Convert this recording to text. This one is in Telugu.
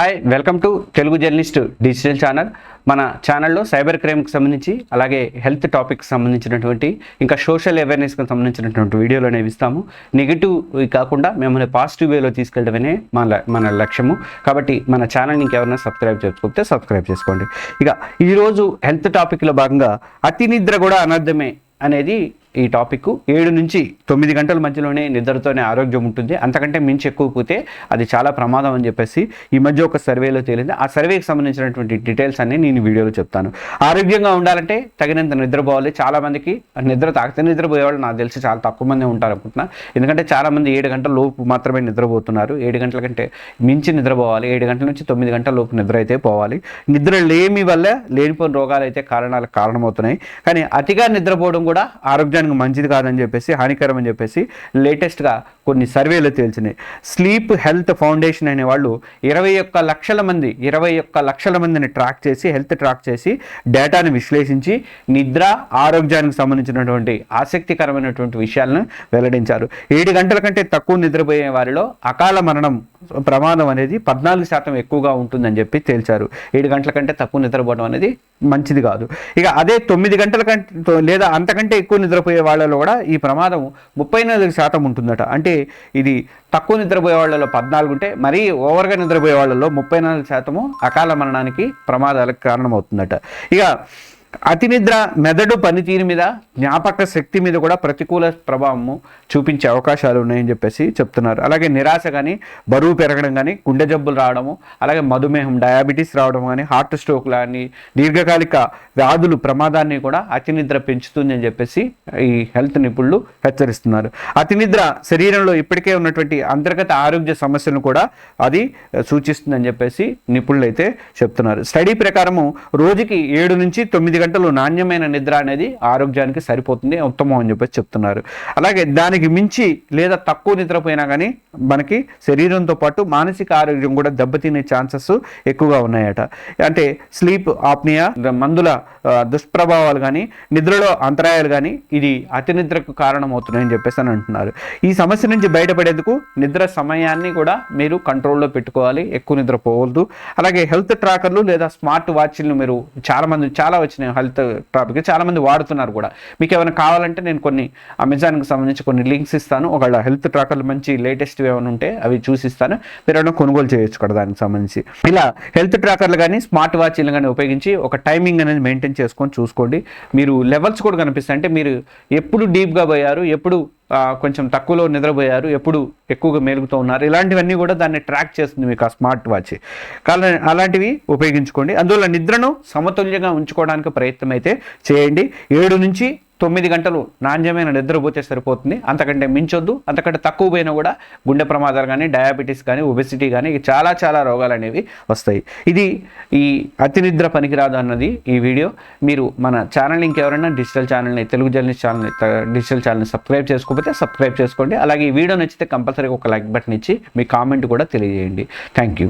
Hi welcome to Telugu journalist digital channel మన ఛానల్లో సైబర్ క్రైమ్కి సంబంధించి అలాగే హెల్త్ టాపిక్కి సంబంధించినటువంటి ఇంకా సోషల్ అవేర్నెస్కి సంబంధించినటువంటి వీడియోలు అనేవి ఇస్తాము. నెగిటివ్ కాకుండా మిమ్మల్ని పాజిటివ్ వేలో తీసుకెళ్ళడమే మన మన లక్ష్యము. కాబట్టి మన ఛానల్ని ఇంకెవరైనా సబ్స్క్రైబ్ చేసుకోకపోతే సబ్స్క్రైబ్ చేసుకోండి. ఇక ఈరోజు హెల్త్ టాపిక్లో భాగంగా అతి నిద్ర కూడా అనర్థమే అనేది ఈ టాపిక్ ఏడు నుంచి తొమ్మిది గంటల మధ్యలోనే నిద్రతోనే ఆరోగ్యం ఉంటుంది. అంతకంటే మించి ఎక్కువ పోతే అది చాలా ప్రమాదం అని చెప్పేసి ఈ మధ్య ఒక సర్వేలో తేలింది. ఆ సర్వేకి సంబంధించినటువంటి డీటెయిల్స్ అన్ని నేను వీడియోలో చెప్తాను. ఆరోగ్యంగా ఉండాలంటే తగినంత నిద్రపోవాలి చాలా మందికి నిద్ర తాకితే నిద్రపోయే వాళ్ళు నాకు తెలిసి చాలా తక్కువ మంది ఉంటారు అనుకుంటున్నా. ఎందుకంటే చాలా మంది ఏడు గంటల లోపు మాత్రమే నిద్రపోతున్నారు. ఏడు గంటల కంటే మించి నిద్రపోవాలి ఏడు గంటల నుంచి తొమ్మిది గంటల లోపు నిద్ర అయితే పోవాలి. నిద్ర లేమి వల్ల లేనిపోయిన రోగాలు అయితే కారణాలకు కారణమవుతున్నాయి. కానీ అతిగా నిద్రపోవడం కూడా ఆరోగ్యం ఆరోగ్యానికి మంచిది కాదని చెప్పేసి హానికరం అని చెప్పేసి లేటెస్ట్గా కొన్ని సర్వేలు తేల్చినాయి. స్లీప్ హెల్త్ ఫౌండేషన్ అనే వాళ్ళు ఇరవై ఒక్క లక్షల మంది ఇరవై ఒక్క లక్షల మందిని ట్రాక్ చేసి హెల్త్ ట్రాక్ చేసి డేటాను విశ్లేషించి నిద్ర ఆరోగ్యానికి సంబంధించినటువంటి ఆసక్తికరమైనటువంటి విషయాలను వెల్లడించారు. ఏడు గంటల కంటే తక్కువ నిద్రపోయే వారిలో అకాల మరణం ప్రమాదం అనేది పద్నాలుగు శాతం ఎక్కువగా ఉంటుందని చెప్పి తేల్చారు. ఏడు గంటల కంటే తక్కువ నిద్రపోవడం అనేది మంచిది కాదు. ఇక అదే తొమ్మిది గంటల కంటే లేదా అంతకంటే ఎక్కువ నిద్రపోయే వాళ్ళలో కూడా ఈ ప్రమాదం ముప్పై నాలుగు శాతం ఉంటుందట. అంటే ఇది తక్కువ నిద్రపోయే వాళ్ళలో పద్నాలుగు ఉంటే మరీ ఓవర్గా నిద్రపోయే వాళ్ళలో ముప్పై నాలుగు శాతము అకాల మరణానికి ప్రమాదాలకు కారణమవుతుందట. ఇక అతి నిద్ర మెదడు పనితీరు మీద జ్ఞాపక శక్తి మీద కూడా ప్రతికూల ప్రభావము చూపించే అవకాశాలు ఉన్నాయని చెప్పేసి చెప్తున్నారు. అలాగే నిరాశ కానీ బరువు పెరగడం కానీ గుండె జబ్బులు రావడము అలాగే మధుమేహం డయాబెటీస్ రావడం కానీ హార్ట్ స్ట్రోక్ కానీ దీర్ఘకాలిక వ్యాధులు ప్రమాదాన్ని కూడా అతి నిద్ర పెంచుతుంది అని చెప్పేసి ఈ హెల్త్ నిపుణులు హెచ్చరిస్తున్నారు. అతి నిద్ర శరీరంలో ఇప్పటికే ఉన్నటువంటి అంతర్గత ఆరోగ్య సమస్యలను కూడా అది సూచిస్తుందని చెప్పేసి నిపుణులు అయితే చెప్తున్నారు. స్టడీ ప్రకారము రోజుకి ఏడు నుంచి తొమ్మిది గంటలు నాణ్యమైన నిద్ర అనేది ఆరోగ్యానికి సరిపోతుంది ఉత్తమం అని చెప్పేసి చెప్తున్నారు. అలాగే దానికి మించి లేదా తక్కువ నిద్రపోయినా కానీ మనకి శరీరంతో పాటు మానసిక ఆరోగ్యం కూడా దెబ్బతినే ఛాన్సెస్ ఎక్కువగా ఉన్నాయట. అంటే స్లీప్ ఆప్నియా మందుల దుష్ప్రభావాలు కానీ నిద్రలో అంతరాయాలు కానీ ఇది అతి నిద్రకు కారణమవుతున్నాయని చెప్పేసి అని అంటున్నారు. ఈ సమస్య నుంచి బయటపడేందుకు నిద్ర సమయాన్ని కూడా మీరు కంట్రోల్లో పెట్టుకోవాలి ఎక్కువ నిద్రపోవద్దు. అలాగే హెల్త్ ట్రాకర్లు లేదా స్మార్ట్ వాచ్లను మీరు చాలామంది చాలా వచ్చినాయి హెల్త్ టాపిక్ చాలామంది వాడుతున్నారు కూడా. మీకు ఏమైనా కావాలంటే నేను కొన్ని అమెజాన్కి సంబంధించి కొన్ని లింక్స్ ఇస్తాను. ఒకవేళ హెల్త్ ట్రాకర్లు మంచి లేటెస్ట్ ఏమైనా ఉంటే అవి చూసిస్తాను మీరు ఏమైనా కొనుగోలు చేయొచ్చు కూడా దానికి సంబంధించి. ఇలా హెల్త్ ట్రాకర్లు కానీ స్మార్ట్ వాచ్లు కానీ ఉపయోగించి ఒక టైమింగ్ అనేది మెయింటైన్ చేసుకొని చూసుకోండి. మీరు లెవెల్స్ కూడా కనిపిస్తాయి. అంటే మీరు ఎప్పుడు డీప్గా పోయారు ఎప్పుడు కొంచెం తక్కువలో నిద్రపోయారు ఎప్పుడు ఎక్కువగా మేలుగుతూ ఉన్నారు. ఇలాంటివన్నీ కూడా దాన్ని ట్రాక్ చేస్తుంది మీకు ఆ స్మార్ట్ వాచ్ కానీ అలాంటివి ఉపయోగించుకోండి. అందువల్ల నిద్రను సమతుల్యంగా ఉంచుకోవడానికి ప్రయత్నం అయితే చేయండి. ఏడు నుంచి తొమ్మిది గంటలు నాణ్యమైన నిద్రపోతే సరిపోతుంది. అంతకంటే మించొద్దు. అంతకంటే తక్కువ పోయినా కూడా గుండె ప్రమాదాలు కానీ డయాబెటీస్ కానీ ఒబెసిటీ కానీ చాలా చాలా రోగాలు అనేవి వస్తాయి. ఇది ఈ అతి నిద్ర పనికిరాదు అన్నది ఈ వీడియో. మీరు మన ఛానల్ ఇంకెవరైనా డిజిటల్ ఛానల్ని తెలుగు జర్నలిస్ట్ ఛానల్ని డిజిటల్ ఛానల్ని సబ్స్క్రైబ్ చేసుకోకపోతే సబ్స్క్రైబ్ చేసుకోండి. అలాగే ఈ వీడియో నచ్చితే కంపల్సరీగా ఒక లైక్ బటన్ ఇచ్చి మీ కామెంట్ కూడా తెలియజేయండి. Thank you.